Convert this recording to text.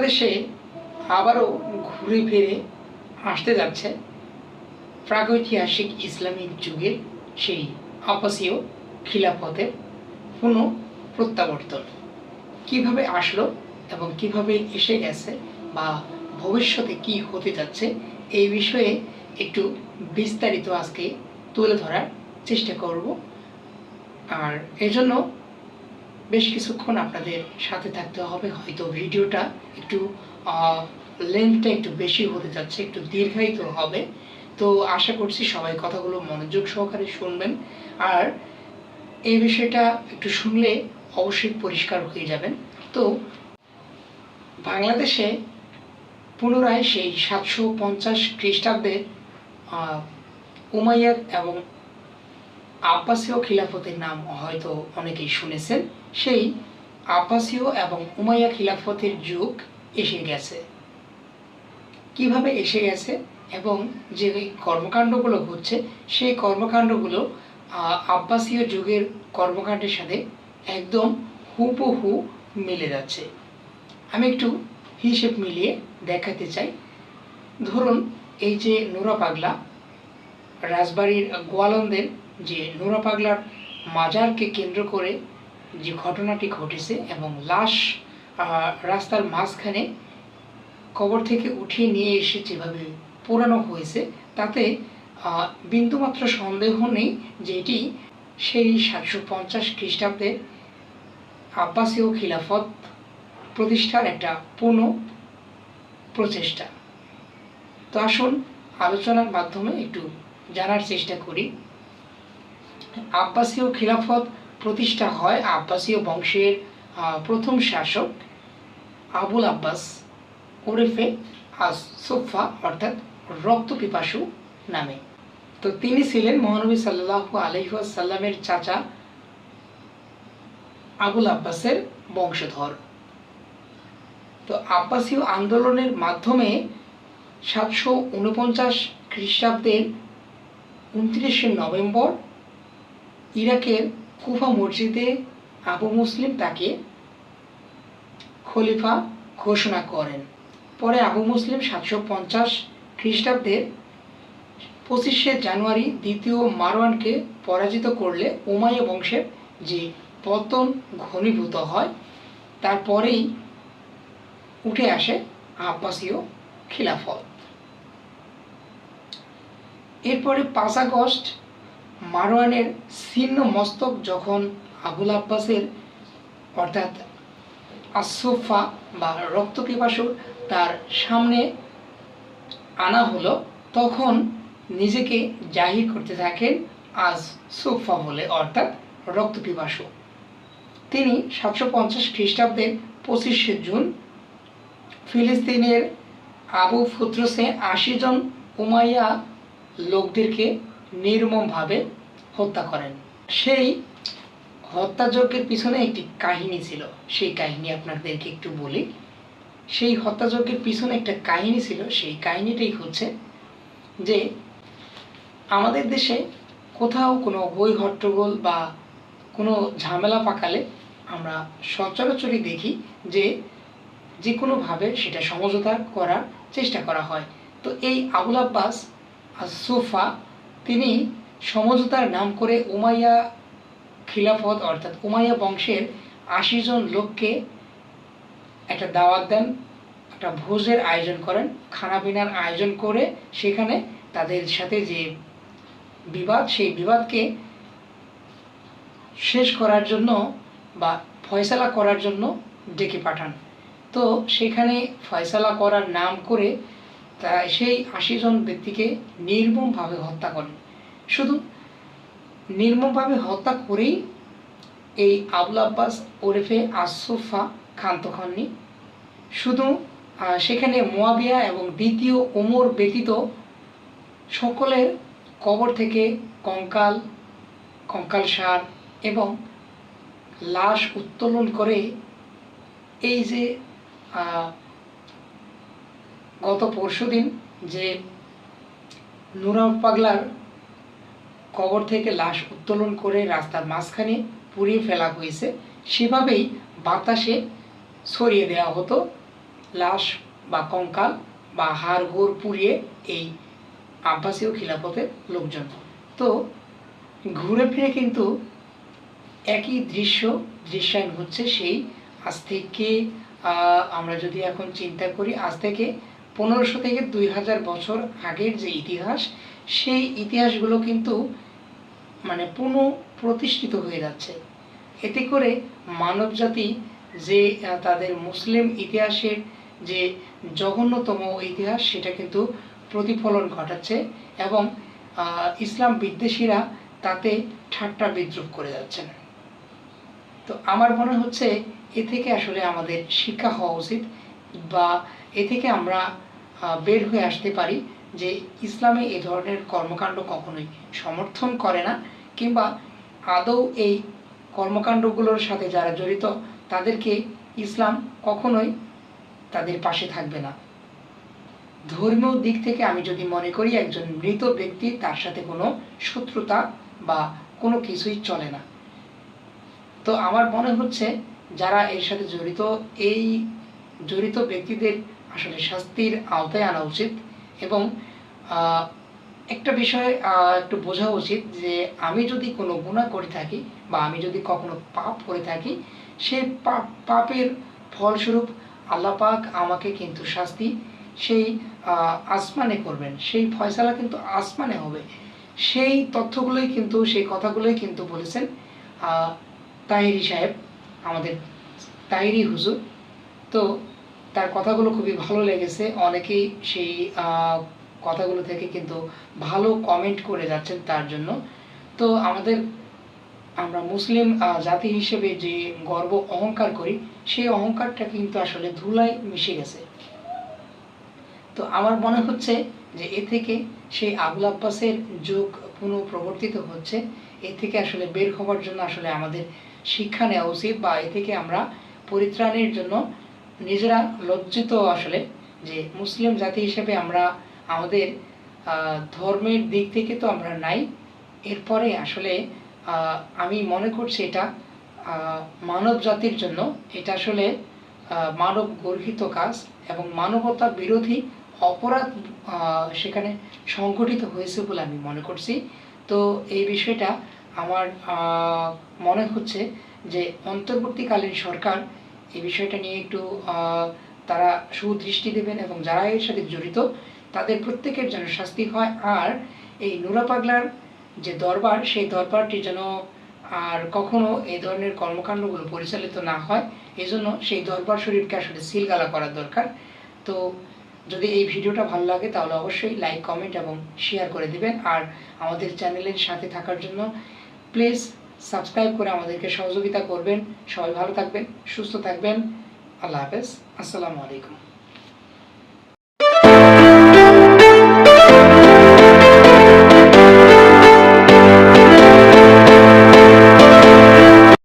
বাংলাদেশে আবারও ঘুরে ফিরে আসতে যাচ্ছে প্রাগৈতিহাসিক ইসলামিক যুগের সেই আপাসীয় খিলাফতের পুনঃ প্রত্যাবর্তন। কীভাবে আসলো এবং কীভাবে এসে গেছে বা ভবিষ্যতে কি হতে যাচ্ছে এই বিষয়ে একটু বিস্তারিত আজকে তুলে ধরার চেষ্টা করব। আর এজন্য বেশ কিছুক্ষণ আপনাদের সাথে থাকতে হবে। হয়তো ভিডিওটা একটু লেন্থটা একটু বেশি হতে যাচ্ছে একটু দীর্ঘায়িত হবে। তো আশা করছি সবাই কথাগুলো মনোযোগ সহকারে শুনবেন। আর এই বিষয়টা একটু শুনলে অবশ্যই পরিষ্কার হয়ে যাবেন। তো বাংলাদেশে পুনরায় সেই সাতশো পঞ্চাশ খ্রিস্টাব্দের আহ, উমাইয়ার এবং আব্বাসীয় খিলাফতের নাম হয়তো অনেকেই শুনেছেন। সেই আব্বাসীয় এবং উমাইয়া খিলাফতের যুগ এসে গেছে। কীভাবে এসে গেছে এবং যে কর্মকাণ্ডগুলো হচ্ছে সেই কর্মকাণ্ডগুলো আব্বাসীয় যুগের কর্মকাণ্ডের সাথে একদম হুবহু মিলে যাচ্ছে। আমি একটু হিসেব মিলিয়ে দেখাতে চাই। ধরুন এই যে নোরা পাগলা রাজবাড়ির গোয়ালন্দের যে নোরা পাগলার মাজারকে কেন্দ্র করে যে ঘটনাটি ঘটেছে এবং লাশ রাস্তার মাঝখানে কবর থেকে উঠিয়ে নিয়ে এসে যেভাবে পোড়ানো হয়েছে, তাতে বিন্দুমাত্র সন্দেহ নেই যে এটি সেই সাতশো পঞ্চাশ খ্রিস্টাব্দের আব্বাসীয় খিলাফত প্রতিষ্ঠার একটা পূর্ণ প্রচেষ্টা। তো আসুন, আলোচনার মাধ্যমে একটু জানার চেষ্টা করি। আব্বাসীয় খিলাফত প্রতিষ্ঠা হয় আব্বাসীয় বংশের প্রথম শাসক আবুল আব্বাস ওরেফে আস সোফা অর্থাৎ রক্ত পিপাসু নামে। তো তিনি ছিলেন মহানবী সাল্লাহ আলহাসাল্লামের চাচা আবুল আব্বাসের বংশধর। তো আব্বাসীয় আন্দোলনের মাধ্যমে সাতশো উনপঞ্চাশ খ্রিস্টাব্দের উনত্রিশে নভেম্বর ইরাকের কুফা মসজিদে আবু মুসলিম তাকে খলিফা ঘোষণা করেন। পরে আবু মুসলিম সাতশো পঞ্চাশ খ্রিস্টাব্দের পঁচিশে জানুয়ারি দ্বিতীয় মারওয়ানকে পরাজিত করলে উমাইয়া বংশের যে পতন ঘনীভূত হয় তারপরেই উঠে আসে আব্বাসীয় খিলাফত। এরপরে পাঁচ আগস্ট মারওয়ানের ছিন্ন মস্তক যখন আবুল আব্বাসের, অর্থাৎ আসফা বা রক্ত তার সামনে আনা হলো, তখন নিজেকে জাহির করতে থাকেন আজ সুফা বলে, অর্থাৎ রক্ত পিপাসু। তিনি সাতশো পঞ্চাশ খ্রিস্টাব্দের পঁচিশে জুন ফিলিস্তিনের আবু ফুত্রসে আশি জন উমাইয়া লোকদেরকে নির্মমভাবে হত্যা করেন। সেই হত্যাযজ্ঞের পিছনে একটি কাহিনী ছিল। সেই কাহিনী আপনাদেরকে একটু বলি। সেই হত্যাযজ্ঞের পিছনে একটা কাহিনী ছিল। সেই কাহিনীটাই হচ্ছে যে আমাদের দেশে কোথাও কোনো বই হট্টগোল বা কোনো ঝামেলা পাকালে আমরা সচরাচরই দেখি যে যে কোনোভাবে সেটা সমঝোতা করার চেষ্টা করা হয়। তো এই আবুল আব্বাস সোফা তিনি সমঝোতার নাম করে উমাইয়া খিলাফত, অর্থাৎ উমাইয়া বংশের আশি জন লোককে একটা দাওয়াত দেন, একটা ভোজের আয়োজন করেন খানাপিনার আয়োজন করে সেখানে তাদের সাথে যে বিবাদ, সেই বিবাদকে শেষ করার জন্য বা ফয়সালা করার জন্য ডেকে পাঠান। তো সেখানে ফয়সালা করার নাম করে সেই আশি জন ব্যক্তিকে নির্মমভাবে হত্যা করেন শুধু নির্মমভাবে হত্যা করেই এই আবুল আব্বাস ওরেফে আসফা ক্ষান্ত খাননি শুধু সেখানে মোয়াবিয়া এবং দ্বিতীয় ওমর ব্যতীত সকলের কবর থেকে কঙ্কাল কঙ্কাল সার এবং লাশ উত্তোলন করে এই যে গত পরশুদিন যে নুরা পাগলার কবর থেকে লাশ উত্তোলন করে রাস্তার মাঝখানে পুড়িয়ে ফেলা হয়েছে, সেভাবেই বাতাসে ছড়িয়ে দেওয়া হতো লাশ বা কঙ্কাল বা হাড় গোড় পুড়িয়ে এই আব্বাসীয় খিলাফতের লোকজন। তো ঘুরে ফিরে কিন্তু একই দৃশ্য, দৃশ্যায়ন হচ্ছে সেই আজ থেকে আমরা যদি এখন চিন্তা করি, আজ থেকে পনেরোশো থেকে দুই হাজার বছর আগের যে ইতিহাস, সেই ইতিহাসগুলো কিন্তু মানে পুনঃ প্রতিষ্ঠিত হয়ে যাচ্ছে। এতে করে মানবজাতি যে তাদের মুসলিম ইতিহাসের যে জঘন্যতম ইতিহাস, সেটা কিন্তু প্রতিফলন ঘটাচ্ছে এবং ইসলাম বিদ্বেষীরা তাতে ঠাট্টা বিদ্রুপ করে যাচ্ছেন। তো আমার মনে হচ্ছে এ থেকে আসলে আমাদের শিক্ষা হওয়া উচিত বা এ থেকে আমরা বের হয়ে আসতে পারি যে ইসলামে এ ধরনের কর্মকাণ্ড কখনোই সমর্থন করে না, কিংবা আদৌ এই কর্মকাণ্ডগুলোর সাথে যারা জড়িত, তাদেরকে ইসলাম কখনোই তাদের পাশে থাকবে না। ধর্মীয় দিক থেকে আমি যদি মনে করি একজন মৃত ব্যক্তি তার সাথে কোনো শত্রুতা বা কোনো কিছুই চলে না। তো আমার মনে হচ্ছে যারা এর সাথে জড়িত, এই জড়িত ব্যক্তিদের আসলে শাস্তির আওতায় আনা উচিত এবং একটা বিষয় একটু বোঝা উচিত যে আমি যদি কোনো গুণা করে থাকি বা আমি যদি কখনো পাপ করে থাকি সেই পাপ, পাপের ফলস্বরূপ আল্লাহ পাক আমাকে কিন্তু শাস্তি সেই আসমানে করবেন। সেই ফয়সালা কিন্তু আসমানে হবে। সেই তথ্যগুলোই কিন্তু, সেই কথাগুলোই কিন্তু বলেছেন তাহিরি সাহেব, আমাদের তাহিরি হুজুর। তো তার কথাগুলো খুবই ভালো লেগেছে। অনেকেই সেই কথাগুলো থেকে কিন্তু ভালো কমেন্ট করে যাচ্ছেন তার জন্য। তো আমাদের, আমরা মুসলিম জাতি হিসেবে যে গর্ব অহংকার করি, সেই অহংকারটা কিন্তু আসলে ধুলায় মিশে গেছে। তো আমার মনে হচ্ছে যে এ থেকে সেই আবুল আব্বাসের যুগ পুনঃপ্রবর্তিত হচ্ছে। এ থেকে আসলে বের হওয়ার জন্য আসলে আমাদের শিক্ষা নেওয়া উচিত বা এ থেকে আমরা পরিত্রাণের জন্য নিজেরা লজ্জিত আসলে যে মুসলিম জাতি হিসেবে আমরা, আমাদের ধর্মের দিক থেকে তো আমরা নাই। এরপরে আসলে আমি মনে করছি এটা মানব জাতির জন্য এটা আসলে মানব গর্হিত কাজ এবং মানবতা বিরোধী অপরাধ সেখানে সংঘটিত হয়েছে বলে আমি মনে করছি। তো এই বিষয়টা আমার মনে হচ্ছে যে অন্তর্বর্তীকালীন সরকার এই বিষয়টা নিয়ে একটু তারা সুদৃষ্টি দেবেন এবং যারা এর সাথে জড়িত, তাদের প্রত্যেকের যেন শাস্তি হয়। আর এই নুরা পাগলার যে দরবার, সেই দরবারটি যেন আর কখনো এই ধরনের কর্মকাণ্ডগুলো পরিচালিত না হয়, এজন্য সেই দরবার শরীফকে আসলে সিলগালা করার দরকার। তো যদি এই ভিডিওটা ভালো লাগে, তাহলে অবশ্যই লাইক, কমেন্ট এবং শেয়ার করে দিবেন। আর আমাদের চ্যানেলের সাথে থাকার জন্য প্লিজ সাবস্ক্রাইব করে আমাদেরকে সহযোগিতা করবেন। সবাই ভালো থাকবেন সুস্থ থাকবেন। আল্লাহ হাফেজ। আসসালামু আলাইকুম।